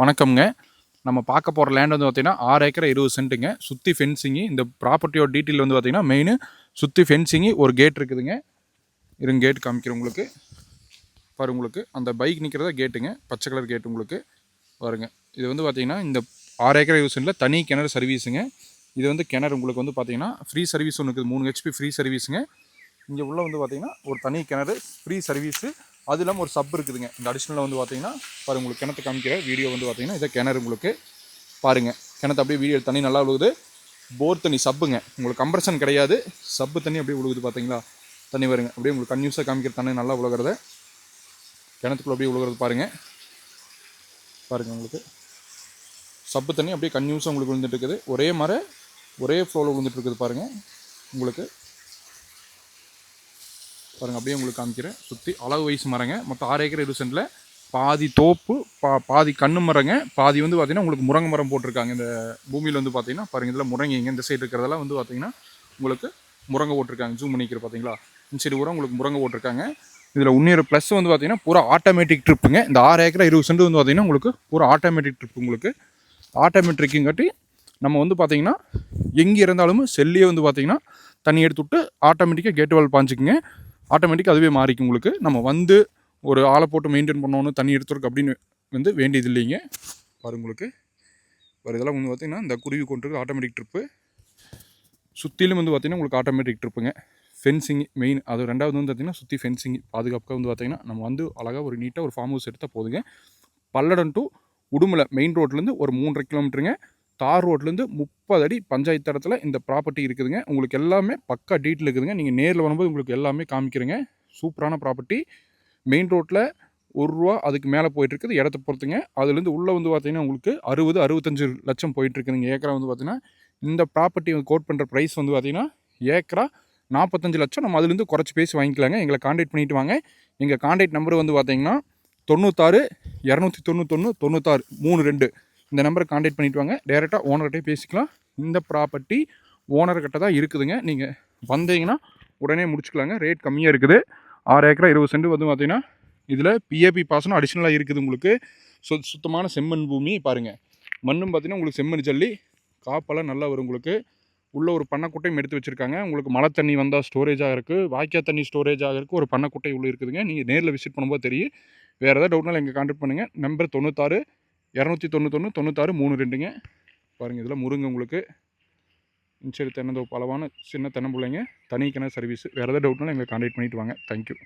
வணக்கம்ங்க. நம்ம பார்க்க போகிற லேண்ட் வந்து பார்த்தீங்கன்னா ஆறு ஏக்கர் இருபது சென்ட்டுங்க. சுற்றி ஃபென்சிங்கு இந்த ப்ராப்பர்ட்டியோட டீட்டெயில் வந்து பார்த்தீங்கன்னா மெயின் சுற்றி ஃபென்சிங்கு ஒரு கேட் இருக்குதுங்க. இருங்க கேட் காமிக்கிறேன் உங்களுக்கு. பாரு உங்களுக்கு. அந்த பைக் நிற்கிறதா கேட்டுங்க பச்சை கலர் கேட் உங்களுக்கு. பாருங்க. இது வந்து பார்த்தீங்கன்னா இந்த ஆறு ஏக்கர் இருபது சென்ட்டில் தனி கிணறு சர்வீஸுங்க இது வந்து கிணறு உங்களுக்கு வந்து பார்த்தீங்கன்னா ஃப்ரீ சர்வீஸ் ஒன்று இருக்குது. மூணு ஹெச்பி ஃப்ரீ சர்வீஸுங்க இங்கே உள்ளே வந்து பார்த்தீங்கன்னா ஒரு தனி கிணறு ஃப்ரீ சர்வீஸு அது இல்லாமல் ஒரு சப் இருக்குதுங்க. இந்த அடிஷ்னலில் வந்து பார்த்தீங்கன்னா பாருங்கள் உங்களுக்கு கிணத்து காமிக்கிற வீடியோ வந்து பார்த்தீங்கன்னா இதை கிணறு உங்களுக்கு பாருங்கள் கிணத்து அப்படியே வீடியோ தண்ணி நல்லா விழுகுது போர் தண்ணி சப்புங்க உங்களுக்கு கம்ப்ரஷன் கிடையாது. சப்பு தண்ணி அப்படியே விழுகுது பார்த்தீங்களா தண்ணி வருங்க அப்படியே உங்களுக்கு கன்யூஸாக காமிக்கிற தண்ணி நல்லா விழுகிறத கிணத்துக்குள்ள அப்படியே விழுகிறது பாருங்கள் பாருங்கள் உங்களுக்கு. சப்பு தண்ணி அப்படியே கன்யூஸாக உங்களுக்கு விழுந்துட்டு இருக்குது. ஒரே மர ஒரே ஃப்ளோவில் விழுந்துட்டு இருக்குது பாருங்கள் உங்களுக்கு பாருங்கள் அப்படியே உங்களுக்கு காமிக்கிறேன். சுற்றி அளவு வயசு மரங்க. மொத்தம் ஆறு ஏக்கர் இருபது சென்டில் பாதி தோப்பு பா பாதி கண்ணு மரங்க. பாதி வந்து பார்த்திங்கன்னா உங்களுக்கு முருங்கை மரம் போட்டிருக்காங்க. இந்த பூமியில் வந்து பார்த்தீங்கன்னா பாருங்கள் இதில் முருங்கைங்க. இந்த சைடு இருக்கிறதெல்லாம் வந்து பார்த்திங்கன்னா உங்களுக்கு முருங்கை போட்டிருக்காங்க. ஜூம் பண்ணிக்கிற பார்த்தீங்களா இந்த சைடு பூரா உங்களுக்கு முருங்கை போட்டிருக்காங்க. இதில் இன்னொரு ப்ளஸ் வந்து பார்த்திங்கன்னா பூரா ஆட்டோமேட்டிக் ட்ரிப்புங்க இந்த ஆறு ஏக்கர் இருபது சென்ட் வந்து பார்த்தீங்கன்னா உங்களுக்கு பூரா ஆட்டோமேட்டிக் ட்ரிப் உங்களுக்கு. ஆட்டோமேட்டிக்குங்காட்டி நம்ம வந்து பார்த்திங்கன்னா எங்கே இருந்தாலும் செல்லியே வந்து பார்த்தீங்கன்னா தண்ணி எடுத்து விட்டு ஆட்டோமேட்டிக்காக கேட் வால் பாஞ்சுக்குங்க. ஆட்டோமேட்டிக் அதுவே மாறிக்கும் உங்களுக்கு. நம்ம வந்து ஒரு ஆளை போட்டு மெயின்டைன் பண்ணணும் தண்ணி எடுத்துருக்கு அப்படின்னு வந்து வேண்டியது இல்லைங்க. பாரு உங்களுக்கு. வேறு இதெல்லாம் வந்து பார்த்திங்கன்னா இந்த குருவி கொண்டு ஆட்டோமேட்டிக் ட்ரிப்பு சுற்றிலும் வந்து பார்த்திங்கன்னா உங்களுக்கு ஆட்டோமேட்டிக் ட்ரிப்புங்க ஃபென்சிங் மெயின் அது ரெண்டாவது வந்து பார்த்திங்கன்னா சுற்றி ஃபென்சிங் பாதுகாப்பாக வந்து பார்த்திங்கன்னா நம்ம வந்து அழகாக ஒரு நீட்டாக ஒரு ஃபார்ம் ஹவுஸ் எடுத்தால் போதுங்க. பல்லடம் டு உடுமலை மெயின் ரோட்லேருந்து ஒரு மூன்றரை கிலோமீட்டருங்க தார் ரோட்லேருந்து முப்பது அடி பஞ்சாயத்து இடத்துல இந்த ப்ராப்பர்ட்டி இருக்குதுங்க. உங்களுக்கு எல்லாமே பக்கா டீட்டெயில் இருக்குதுங்க. நீங்கள் நேரில் வரும்போது உங்களுக்கு எல்லாமே காமிக்கிறேங்க. சூப்பரான ப்ராப்பர்ட்டி மெயின் ரோட்டில் ஒரு ரூபா அதுக்கு மேலே போயிட்டுருக்குது இடத்த பொறுத்துங்க. அதுலேருந்து உள்ளே வந்து பார்த்தீங்கன்னா உங்களுக்கு அறுபது அறுபத்தஞ்சு லட்சம் போயிட்டுருக்குதுங்க. ஏக்கரா வந்து பார்த்தீங்கன்னா இந்த ப்ராப்பர்ட்டி கோட் பண்ணுற ப்ரைஸ் வந்து பார்த்தீங்கன்னா ஏக்கரா நாற்பத்தஞ்சு லட்சம். நம்ம அதுலேருந்து குறைச்சி பேசி வாங்கிக்கலாங்க. எங்களை காண்டாக்ட் பண்ணிவிட்டு வாங்க. எங்கள் காண்டாக்ட் நம்பர் வந்து பார்த்தீங்கன்னா தொண்ணூத்தாறு இரநூத்தி தொண்ணூத்தொன்று தொண்ணூத்தாறு மூணு ரெண்டு. இந்த நம்பரை காண்டாக்ட் பண்ணிட்டு வாங்க. டேரெக்டாக ஓனர்கிட்டே பேசிக்கலாம். இந்த ப்ராப்பர்ட்டி ஓனர்கிட்ட தான் இருக்குதுங்க. நீங்கள் வந்தீங்கன்னா உடனே முடிச்சுக்கலாங்க. ரேட் கம்மியாக இருக்குது. ஆறு ஏக்கரா இருபது சென்ட் வந்து பார்த்தீங்கன்னா இதில் பிஏபி பாசனம் அடிஷ்னலாக இருக்குது உங்களுக்கு. சு சுத்தமான செம்மண் பூமி பாருங்கள் மண்ணும் பார்த்தீங்கன்னா உங்களுக்கு செம்மண் ஜல்லி காப்பெல்லாம் நல்லா வரும் உங்களுக்கு. உள்ளே ஒரு பண்ணக்குட்டையும் எடுத்து வச்சுருக்காங்க. உங்களுக்கு மழை தண்ணி வந்தால் ஸ்டோரேஜாக இருக்குது வாய்க்கா தண்ணி ஸ்டோரேஜாக இருக்குது ஒரு பண்ணக்குட்டை உள்ளே இருக்குதுங்க. நீங்கள் நேரில் விசிட் பண்ணும்போது தெரியும். வேறு ஏதாவது டவுட்னாலும் எங்கள் கான்டாக்ட் பண்ணுங்கள் நம்பர் தொண்ணூத்தாறு இரநூத்தி தொண்ணூத்தொன்று தொண்ணூத்தாறு மூணு ரெண்டுங்க. பாருங்கள் இதில் முருங்கை உங்களுக்கு. இன்சைடு தென்னந்தோப்பு அளவான சின்ன தென்னம்பிள்ளைங்க. தனி கிணறு சர்வீஸ் வேறு எதாவது டவுட்னாலும் எங்களை கான்டாக்ட் பண்ணிவிட்டு வாங்க. தேங்க்யூ